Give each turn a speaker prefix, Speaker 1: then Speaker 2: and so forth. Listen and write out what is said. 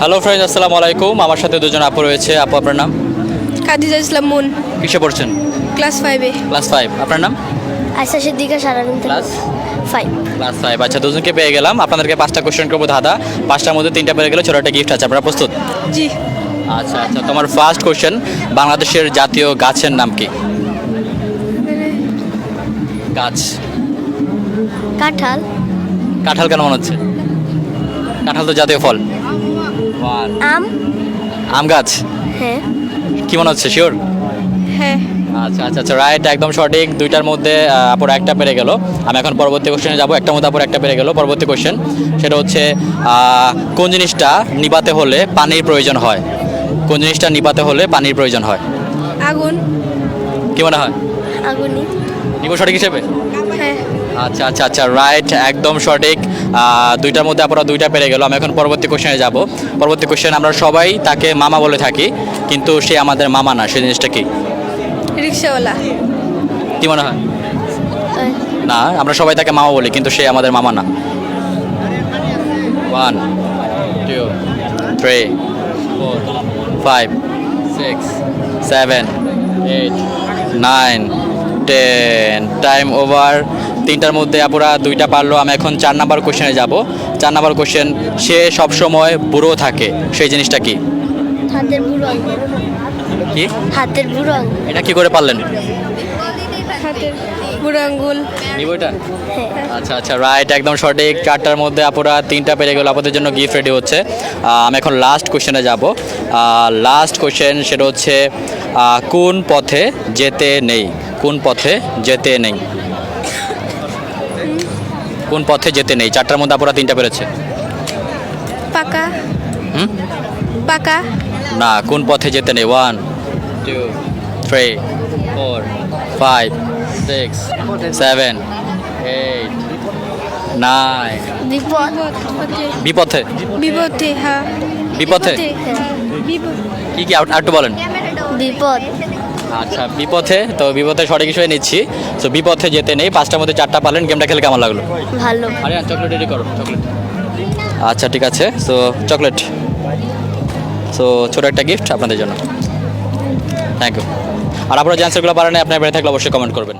Speaker 1: Hello friends আসসালামু আলাইকুম। আমার সাথে দুজন আপু রয়েছে। আপু আপনার নাম?
Speaker 2: খাদিজা ইসলাম মুন।
Speaker 1: কিসে পড়ছেন?
Speaker 2: ক্লাস ফাইভে
Speaker 1: ক্লাস ফাইভ আপনার নাম?
Speaker 3: আয়সা সিদ্দিকা সারাদিন
Speaker 1: ক্লাস?
Speaker 3: ফাইভ
Speaker 1: ক্লাস ফাইভ আচ্ছা দুজনকে পেয়ে গেলাম। আপনাদেরকে পাঁচটা কোশ্চেন করব দাদা পাঁচটার মধ্যে তিনটা পেয়ে গেলে ছোটো একটা গিফট আছে। আপনারা প্রস্তুত?
Speaker 2: জি।
Speaker 1: আচ্ছা আচ্ছা। তোমার ফার্স্ট কোশ্চেন বাংলাদেশের জাতীয় গাছের নাম কি? গাছ।
Speaker 3: কাঁঠাল।
Speaker 1: কাঁঠাল কেন মনে হচ্ছে? কাঁঠাল তো জাতীয় ফল.
Speaker 3: আম?
Speaker 1: আম গাছ?
Speaker 3: হ্যাঁ।
Speaker 1: কি মনে হচ্ছে? শিওর
Speaker 2: হ্যাঁ।
Speaker 1: আচ্ছা আচ্ছা আচ্ছা রাইট একদম সঠিক। দুইটার মধ্যে আপুর একটা পেরে গেল। আমি এখন পরবর্তী কোশ্চেনে যাব। একটা মধ্যে আপুর একটা পেরে গেল। পরবর্তী কোশ্চেন সেটা হচ্ছে কোন জিনিসটা নিবাতে হলে পানির প্রয়োজন হয়? কোন জিনিসটা নিবাতে হলে পানির প্রয়োজন হয়?
Speaker 2: আগুন।
Speaker 1: কি মনে হয়?
Speaker 3: আগুনি
Speaker 1: নিব সঠিক হিসেবে?
Speaker 2: হ্যাঁ।
Speaker 1: আচ্ছা আচ্ছা আচ্ছা রাইট একদম সঠিক। দুইটার মধ্যে আপনারা দুইটা পেরে গেল। আমি এখন পরবর্তী কোশ্চেনে যাব। পরবর্তী কোশ্চেন আমরা সবাই তাকে মামা বলে থাকি কিন্তু সে আমাদের মামা না সেই জিনিসটা কি?
Speaker 2: রিক্সাওয়ালা।
Speaker 1: কি মনে হয়? না আমরা সবাই তাকে মামা বলি কিন্তু সে আমাদের মামা না। One two three four five six seven eight nine ten time over তিনটার মধ্যে আপুরা দুইটা পারল আমি এখন চার নাম্বার কোশ্চেনে যাব। চার নাম্বার কোশ্চেন সে সবসময় বুড়ো থাকে সেই জিনিসটা কি?
Speaker 3: হাতের বুড়ো আঙ্গুল
Speaker 1: কি?
Speaker 3: হাতের বুড়ো আঙ্গুল
Speaker 1: এটা কি করে পারলেন?
Speaker 2: হাতের বুড়ো আঙ্গুল
Speaker 1: নিব এটা?
Speaker 3: হ্যাঁ।
Speaker 1: আচ্ছা আচ্ছা রাইট একদম সঠিক। চারটার মধ্যে আপুরা তিনটা পেরে গেল আপনাদের জন্য গিফট রেডি হচ্ছে। আমি এখন লাস্ট কোশ্চেনে যাব। লাস্ট কোশ্চেন সেটা হচ্ছে কোন পথে যেতে নেই? কোন পথে যেতে নেই? কোন পথে যেতে নেই? চারটার মধ্যে আপনারা তিনটা পেরেছে
Speaker 2: পাকা।
Speaker 1: হুম?
Speaker 2: পাকা।
Speaker 1: না কোন পথে যেতে নেই? One two three four five six seven eight nine
Speaker 3: বিপদ।
Speaker 1: বিপথে?
Speaker 2: হ্যাঁ।
Speaker 1: বিপথে?
Speaker 3: হ্যাঁ।
Speaker 1: কি কি আর একটু বলেন।
Speaker 3: বিপদ।
Speaker 1: আচ্ছা বিপথে? তো বিপথে সঠিক হিসেবে নিচ্ছি। তো বিপথে যেতে নেই। পাঁচটার মধ্যে চারটা পালেন গেমটা খেলে কেমন লাগল?
Speaker 3: ভালো।
Speaker 1: আরে চকলেট রেডি করো চকলেট আচ্ছা ঠিক আছে। সো চকলেট সো ছোটো একটা গিফট আপনাদের জন্য। থ্যাংক ইউ আর আপনারা যে অ্যান্সারগুলো পারেন আপনার বেড়ে থাকলে অবশ্যই কমেন্ট করবেন।